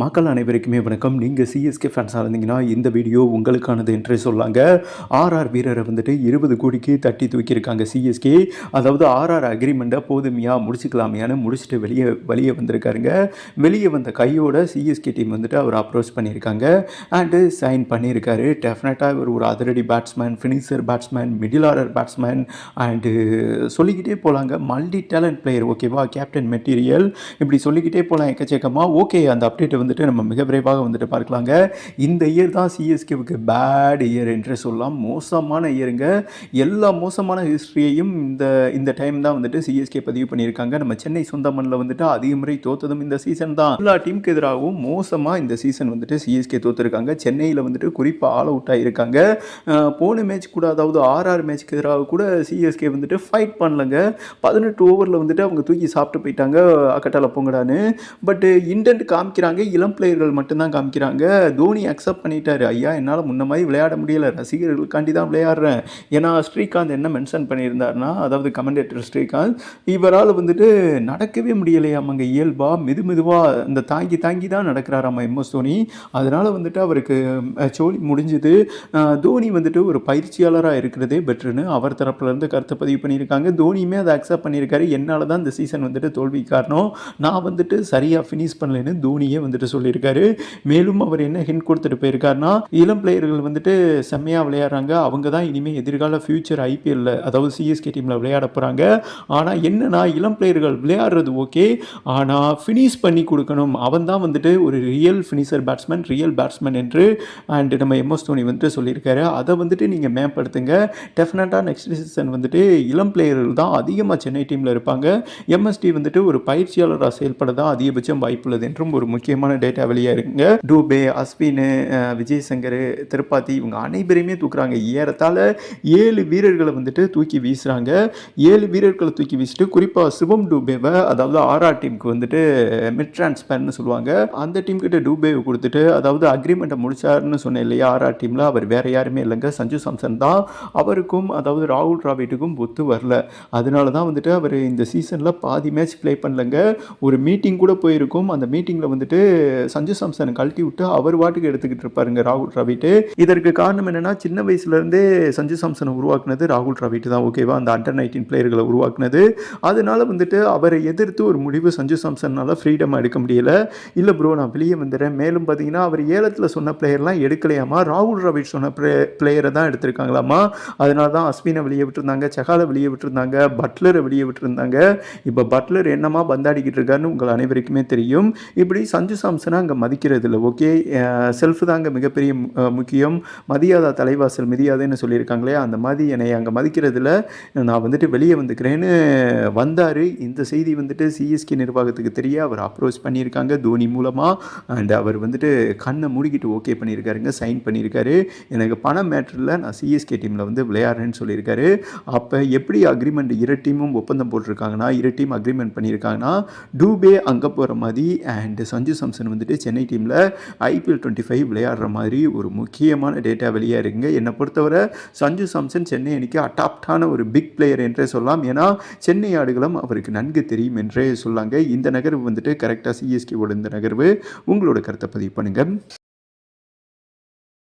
மக்கள் அனைவருக்குமே வணக்கம். நீங்கள் சிஎஸ்கே ஃபேன்ஸாக இருந்தீங்கன்னா இந்த வீடியோ உங்களுக்கானது என்றே சொல்லாங்க. ஆர்ஆர் வீரரை வந்துட்டு இருபது கோடிக்கு தட்டி தூக்கியிருக்காங்க சிஎஸ்கே அதாவது ஆர்ஆர் அக்ரிமெண்ட்டை போதுமையாக முடிச்சுக்கலாமையான்னு முடிச்சுட்டு வெளியே வெளியே வந்திருக்காருங்க. வெளியே வந்த கையோட சிஎஸ்கே டீம் வந்துட்டு அவர் அப்ரோச் பண்ணியிருக்காங்க. அண்டு சைன் பண்ணியிருக்காரு. டெஃபினட்டாக இவர் ஒரு அதிரடி batsman finisher batsman middle order batsman and சொல்லிக்கிட்டே போகலாங்க மல்டி டேலண்ட் பிளேயர் ஓகேவா கேப்டன் மெட்டீரியல் இப்படி சொல்லிக்கிட்டே போகலாம் எக்கச்சக்கமாக ஓகே அந்த அப்டேட்டை வந்துட்டு நம்ம மிக விரைவாக வந்துட்டு பார்க்கலாங்க. இந்த இயர் தான் சிஎஸ்கேவுக்கு பேட் இயர் என்று சொல்லலாம். மோசமான இயருங்க எல்லா மோசமான ஹிஸ்ட்ரியையும் இந்த இந்த டைம் தான் வந்துட்டு சிஎஸ்கே பதிவு பண்ணியிருக்காங்க. நம்ம சென்னை சொந்த மண்ணில் வந்துட்டு அதிக முறை தோத்ததும் இந்த சீசன் தான். எல்லா டீமுக்கு எதிராகவும் மோசமாக இந்த சீசன் வந்துட்டு சிஎஸ்கே தோத்துருக்காங்க. சென்னையில் வந்துட்டு குறிப்பாக ஆல் அவுட் ஆகியிருக்காங்க போன மேட்ச் கூட அதாவது ஆர்ஆர் மேட்ச்க்கு எதிராக கூட சிஎஸ்கே வந்துட்டு ஃபைட் பண்ணலங்க. பதினெட்டு ஓவரில் வந்துட்டு அவங்க தூக்கி சாப்பிட்டு போயிட்டாங்க அக்கட்டால பொங்கடான்னு. பட் இன்டென்ட் காமிக்கிறாங்க. இளம் பிளேயர்கள் மட்டும்தான் காமிக்கிறாங்க. தோனி அக்செப்ட் பண்ணிட்டாரு. ஐயா என்னால் முன்ன மாதிரி விளையாட முடியலை. ரசிகர்களுக்காண்டி தான் விளையாடுறேன். ஏன்னா ஸ்ரீகாந்த் என்ன மென்ஷன் பண்ணியிருந்தாருன்னா அதாவது கமெண்டேட்டர் ஸ்ரீகாந்த் இவரால் வந்துட்டு நடக்கவே முடியலையாமாங்க. இயல்பா மெது மெதுவாக இந்த தாங்கி தாங்கி தான் நடக்கிறாராமா எம்எஸ் தோனி. அதனால் வந்துட்டு அவருக்கு சோழி முடிஞ்சது. தோனி வந்துட்டு ஒரு பயிற்சியாளராக இருக்கிறதே பெட்ருன்னு அவர் தரப்புலேருந்து கருத்தை பதிவு பண்ணியிருக்காங்க. தோனியுமே அதை அக்செப்ட் பண்ணியிருக்காரு. என்னால் தான் இந்த சீசன் வந்துட்டு தோல்வி காரணம். நான் வந்துட்டு சரியாக ஃபினிஷ் பண்ணலைன்னு தோனியே வந்துட்டு சொல்லியிருக்காரு. மேலும் அவர் என்ன ஹிண்ட் கொடுத்துட்டு போயிருக்காருன்னா இளம் பிளேயர்கள் வந்துட்டு செம்மையாக விளையாடுறாங்க. அவங்க தான் இனிமேல் எதிர்கால ஃபியூச்சர் ஐபிஎல்ல அதாவது சிஎஸ்கே டீமில் விளையாட போகிறாங்க ஆனால் என்னன்னா இளம் பிளேயர்கள் விளையாடுறது ஓகே ஆனால் ஃபினிஷ் பண்ணி கொடுக்கணும். அவன் தான் வந்துட்டு ஒரு real finisher batsman real batsman என்று அண்ட் நம்ம எம்எஸ் தோனி வந்துட்டு சொல்லியிருக்காரு. அதை வந்துட்டு நீங்கள் மேம்படுத்துங்க. டெஃபினட்டாக நெக்ஸ்ட் சீசன் வந்துட்டு இளம் பிளேயர்கள் தான் அதிகமாக சென்னை டீமில் இருப்பாங்க. எம்எஸ்டி வந்துட்டு ஒரு பயிற்சியாளராக செயல்பட தான் அதிகபட்சம் வாய்ப்புள்ளது என்றும் ஒரு முக்கியமான டேட்டா வெளியாக இருக்குங்க. டூபே அஸ்வின் விஜய் சங்கர் திருப்பாத்தி இவங்க அனைவரையுமே தூக்குறாங்க. ஏறத்தால் ஏழு வீரர்களை வந்துட்டு தூக்கி வீசுகிறாங்க ஏழு வீரர்களை தூக்கி வீசிட்டு குறிப்பாக சிவம் டூபேவை அதாவது ஆர்ஆர் டீமுக்கு வந்துட்டு மிட் ட்ரான்ஸ்பர்னு சொல்லுவாங்க. அந்த டீம் கிட்ட டூபேவை கொடுத்துட்டு அதாவது அக்ரிமெண்ட்டை முடிச்சாருன்னு சொன்னேன் இல்லையா ஆர்ஆர் டீமில் அவர் வேற யாருமே இல்லைங்க. சஞ்சு சாம்சன் தான். அவருக்கும் அதாவது ராகுல் டிராவிட்டுக்கும் ஒத்து வரல. அதனால தான் வந்துட்டு அவர் இந்த சீசனில் பாதி மேட்ச் ப்ளே பண்ணலங்க. ஒரு மீட்டிங் கூட போயிருக்கும். அந்த மீட்டிங்கில் வந்துட்டு சஞ்சு சாம்சனை கழட்டி விட்டு அவர் வாட்டுக்கு எடுத்துக்கிட்டு இருப்பாருங்க ராகுல் டிராவிட் இதற்கு காரணம் என்னன்னா சின்ன வயசுலேருந்தே சஞ்சு சாம்சனை உருவாக்குனது ராகுல் டிராவிட் தான் ஓகேவா அந்த அண்டர் நைன்டீன் பிளேயர்களை உருவாக்குனது. அதனால வந்துட்டு அவரை எதிர்த்து ஒரு முடிவு சஞ்சு சாம்சன்னால ஃப்ரீடமாக எடுக்க முடியல. இல்லை ப்ரோ நான் வெளியே வந்துடுறேன் மேலும் பார்த்தீங்கன்னா அவர் ஏலத்தில் சொன்ன பிளேயர்லாம் எடுக்கலையாமா? ராகுல் டிராவிட் சொன்ன பிளேயரை தான் எடுத்திருக்காங்களாமா? அதனால தான் அஸ்வினை வெளியே விட்டுருந்தாங்க செகாலை வெளியே விட்டுருந்தாங்க பட்லரை வெளியே விட்டுருந்தாங்க. இப்போ பட்லர் என்னமா பந்தாடிக்கிட்டு இருக்காருன்னு உங்கள் அனைவருக்குமே தெரியும். இப்படி சஞ்சு சாம்சன் அங்கே மதிக்கிறது இல்லை ஓகே செல்ஃப் தாங்க மிகப்பெரிய முக்கியம். மதியாதா தலைவாசல் மிதியாதேன்னு சொல்லியிருக்காங்களே அந்த மாதிரி என்னை அங்கே மதிக்கிறதுல நான் வந்துட்டு வெளியே வந்துக்கிறேன்னு வந்தார். இந்த செய்தி வந்துட்டு சிஎஸ்கே நிர்வாகத்துக்கு தெரிய? அவர் அப்ரோச் பண்ணியிருக்காங்க தோனி மூலமாக அண்ட் அவர் வந்துட்டு கண்ணை மூடிக்கிட்டு ஓகே பண்ணியிருக்காருங்க சைன் பண்ணியிருக்காரு. எனக்கு பணம் மேட்டரில் நான் சிஎஸ்கே டீமில் வந்து விளையாடுறேன்னு சொல்லியிருக்காரு. அப்போ எப்படி அக்ரிமெண்ட் இரு டீமும் ஒப்பந்தம் போட்டிருக்காங்கன்னா இரு டீம் அக்ரிமெண்ட் பண்ணியிருக்காங்கன்னா டூபே அங்கே போகிற மாதிரி அண்ட் சஞ்சு சம்சன் வந்துட்டு சென்னை டீமில் ஐபிஎல் டுவெண்ட்டி ஃபைவ் விளையாடுற மாதிரி ஒரு முக்கியமான டேட்டா வெளியாக இருக்குங்க. என்னை பொறுத்தவரை சஞ்சு சாம்சன் சென்னை அணிக்கு அடாப்டான ஒரு பிக் பிளேயர் என்றே சொல்லலாம். ஏன்னா சென்னை ஆடுகளும் அவருக்கு நன்கு தெரியும் என்றே சொல்லாங்க. இந்த நகர்வு வந்துட்டு கரெக்டாக சிஎஸ்கேவோட இந்த நகர்வு. உங்களோட கருத்தை பதிவு பண்ணுங்கள்